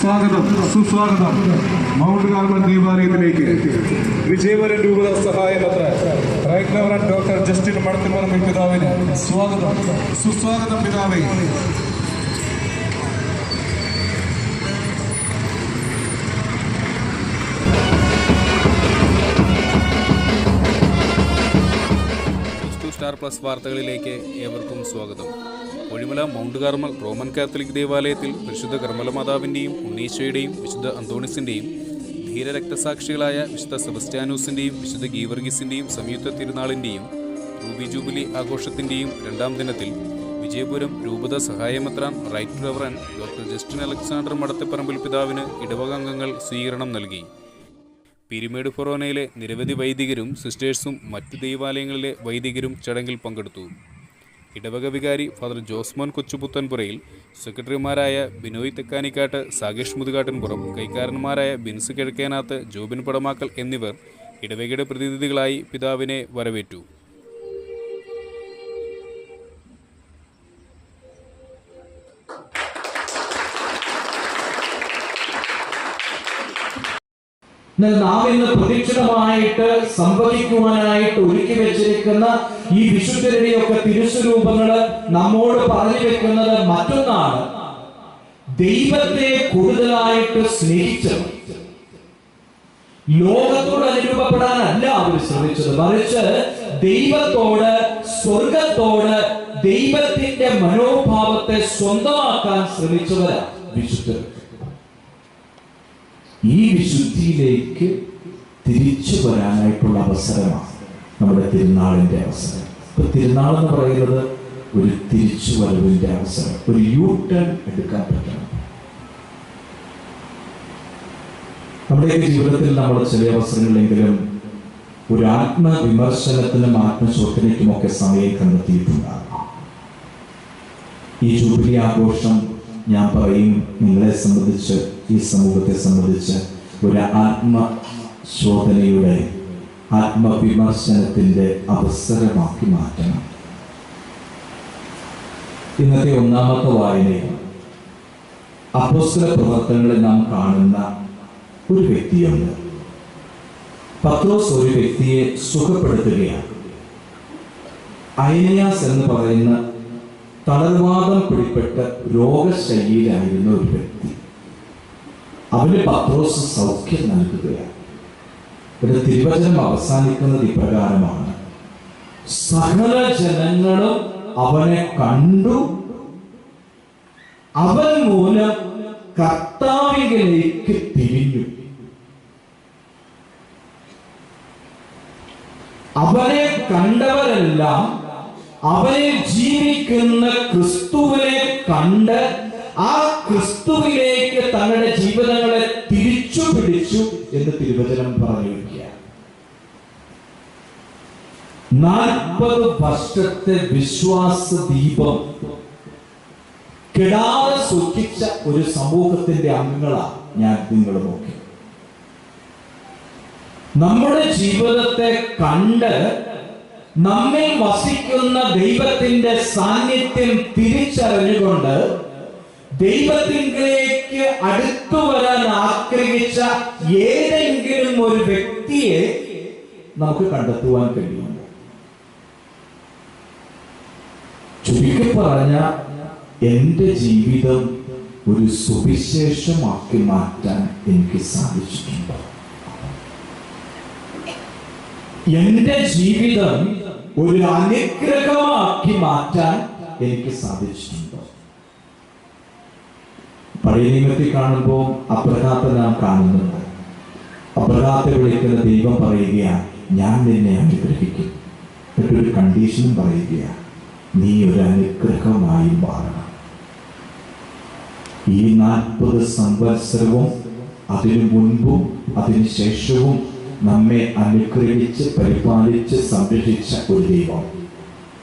സ്വാഗതം സുസ്വാഗതം. Mount carbon ദേവാലയത്തിലേക്ക്. വിജയവരൻ രൂപത സഹായമത്ര റൈറ്റ് ഡോക്ടർ ജസ്റ്റിൻ മടത്തിമറമ്പിൽ പിതാവിന് സ്വാഗതം സുസ്വാഗതം പിതാവേ. സ്റ്റാർ പ്ലസ് വാർത്തകളിലേക്ക് ഏവർക്കും സ്വാഗതം. Ozhimala Mount Carmel Roman Catholic ദേവാലയത്തിൽ പരിശുദ്ധ കർമ്മല മാതാവിന്റെയും ഉണ്ണീശോയുടെയും വിശുദ്ധ അന്തോണിസിന്റെയും ധീരരക്തസാക്ഷികളായ വിശുദ്ധ സെബസ്റ്റ്യാനൂസിന്റെയും വിശുദ്ധ ഗീവർഗീസിന്റെയും സംയുക്ത തിരുനാളിന്റെയും റൂബി ജൂബിലി ആഘോഷത്തിന്റെയും രണ്ടാം ദിനത്തിൽ വിജയപുരം രൂപത സഹായമെത്രാൻ right reverend doctor Justin Alexander Madathiparambil പിതാവിന് ഇടവകാംഗങ്ങൾ സ്വീകരണം നൽകി. പിരിമേട് ഫൊറോനയിലെ നിരവധി വൈദികരും സിസ്റ്റേഴ്സും മറ്റു ദൈവാലയങ്ങളിലെ വൈദികരും ചടങ്ങിൽ പങ്കെടുത്തു. ഇടവക വികാരി ഫാദർ ജോസ്മോൻ കൊച്ചുപുത്തൻപുരയിൽ സെക്രട്ടറിമാരായ ബിനോയ് തെക്കാനിക്കാട്ട് സാഗേഷ് മുതുകാട്ടിൻപുറം കൈക്കാരന്മാരായ ബിൻസ് കിഴക്കേനാത്ത് ജോബിൻ പടമാക്കൽ എന്നിവർ ഇടവകയുടെ പ്രതിനിധികളായി പിതാവിനെ വരവേറ്റു. നാം ഇന്ന് പ്രതീക്ഷിതമായിട്ട് സംഭവിക്കുവാനായിട്ട് ഒരുക്കി വെച്ചിരിക്കുന്ന ഈ വിശുദ്ധരുടെയൊക്കെ തിരുസ്വരൂപങ്ങൾ നമ്മോട് പറഞ്ഞു വെക്കുന്നത് മറ്റൊന്നാണ്. ദൈവത്തെ കൂടുതലായിട്ട് സ്നേഹിച്ചത് ലോകത്തോട് അനുരൂപപ്പെടാനല്ല അവർ ശ്രമിച്ചത്. മറിച്ച് ദൈവത്തോട് സ്വർഗത്തോട് ദൈവത്തിന്റെ മനോഭാവത്തെ സ്വന്തമാക്കാൻ ശ്രമിച്ചവരാണ് വിശുദ്ധർ. ഈ വിശുദ്ധിയിലേക്ക് തിരിച്ചു വരാനായിട്ടുള്ള അവസരമാണ്. നമ്മുടെ തിരുനാളിന്റെ അവസരം. ഇപ്പൊ തിരുനാൾ എന്ന് പറയുന്നത് ഒരു തിരിച്ചു വരവിന്റെ അവസരം. ഒരു യൂ ടേൺ എടുക്കാൻ പറ്റണം. നമ്മുടെയൊക്കെ ജീവിതത്തിൽ നമ്മൾ ചില അവസരങ്ങളിലെങ്കിലും ഒരു ആത്മവിമർശനത്തിനും ആത്മശോധനയ്ക്കും ഒക്കെ സമയം കണ്ടെത്തിയിട്ടുണ്ടാകും. ഈ ജൂബിലി ആഘോഷം ഞാൻ പറയും നിങ്ങളെ സംബന്ധിച്ച് ഈ സമൂഹത്തെ സംബന്ധിച്ച് ഒരു ആത്മശോധനയുടെ ആത്മവിമർശനത്തിന്റെ അവസരമാക്കി മാറ്റണം. ഇന്നത്തെ ഒന്നാമത്തെ വായനയിൽ അപ്പോസ്തല പ്രവർത്തനങ്ങളിൽ നാം കാണുന്ന ഒരു വ്യക്തിയുണ്ട്. പത്രോസ് ഒരു വ്യക്തിയെ സുഖപ്പെടുത്തുകയാണ്. അയനയാസ് എന്ന് പറയുന്ന തളർവാദം പിടിപ്പെട്ട രോഗശൈലിയിലായിരുന്ന ഒരു വ്യക്തി. അവന് പത്രോസ് സൗഖ്യം നൽകുകയാണ്. ഇവിടെ തിരുവചനം അവസാനിക്കുന്നത് ഇപ്രകാരമാണ്. സകല ജനങ്ങളും അവനെ കണ്ടു. അവൻ മൂലം കർത്താവിലേക്ക് തിരിഞ്ഞു. അവനെ കണ്ടവരെല്ലാം അവനെ ജീവിക്കുന്ന ക്രിസ്തുവിനെ കണ്ട് ആ ക്രിസ്തുവിലേക്ക് തങ്ങളുടെ ജീവിതങ്ങളെ എന്ന് തിരുവചനം പറയുകയാണ്. നാൽപ്പത് വർഷത്തെ വിശ്വാസ ദീപം കെടാതെ സൂക്ഷിച്ച ഒരു സമൂഹത്തിന്റെ അംഗങ്ങളാണ് ഞാൻ നിങ്ങളുമൊക്കെ നമ്മുടെ ജീവിതത്തെ കണ്ട് നമ്മെ വസിക്കുന്ന ദൈവത്തിന്റെ സാന്നിധ്യം തിരിച്ചറിഞ്ഞുകൊണ്ട് ദൈവത്തിലേക്ക് അടുത്തു വരാൻ ആഗ്രഹിച്ച ഏതെങ്കിലും ഒരു വ്യക്തിയെ നമുക്ക് കണ്ടെത്തുവാൻ കഴിയും ചുരുക്കി പറഞ്ഞ എന്റെ ജീവിതം ഒരു സുവിശേഷമാക്കി മാറ്റാൻ എനിക്ക് സാധിച്ചിട്ടുണ്ട്. എന്റെ ജീവിതം ഒരു അനുഗ്രഹമാക്കി മാറ്റാൻ എനിക്ക് സാധിച്ചിട്ടുണ്ട്. പഴയ കാണുമ്പോൾ അബ്രഹാത്തെ നാം കാണുന്നുണ്ട് അബ്രഹാത്തെ വിളിക്കുന്ന ദൈവം പറയുകയാണ് ഞാൻ നിന്നെ അനുഗ്രഹിക്കും. എന്നിട്ടൊരു കണ്ടീഷനും പറയുകയാണ് നീ ഒരു അനുഗ്രഹമായി മാറണം. ഈ നാൽപ്പത് സംവത്സരവും അതിനു മുൻപും അതിനു ശേഷവും നമ്മെ അനുഗ്രഹിച്ച് പരിപാലിച്ച് സംരക്ഷിച്ച ഒരു ദൈവം.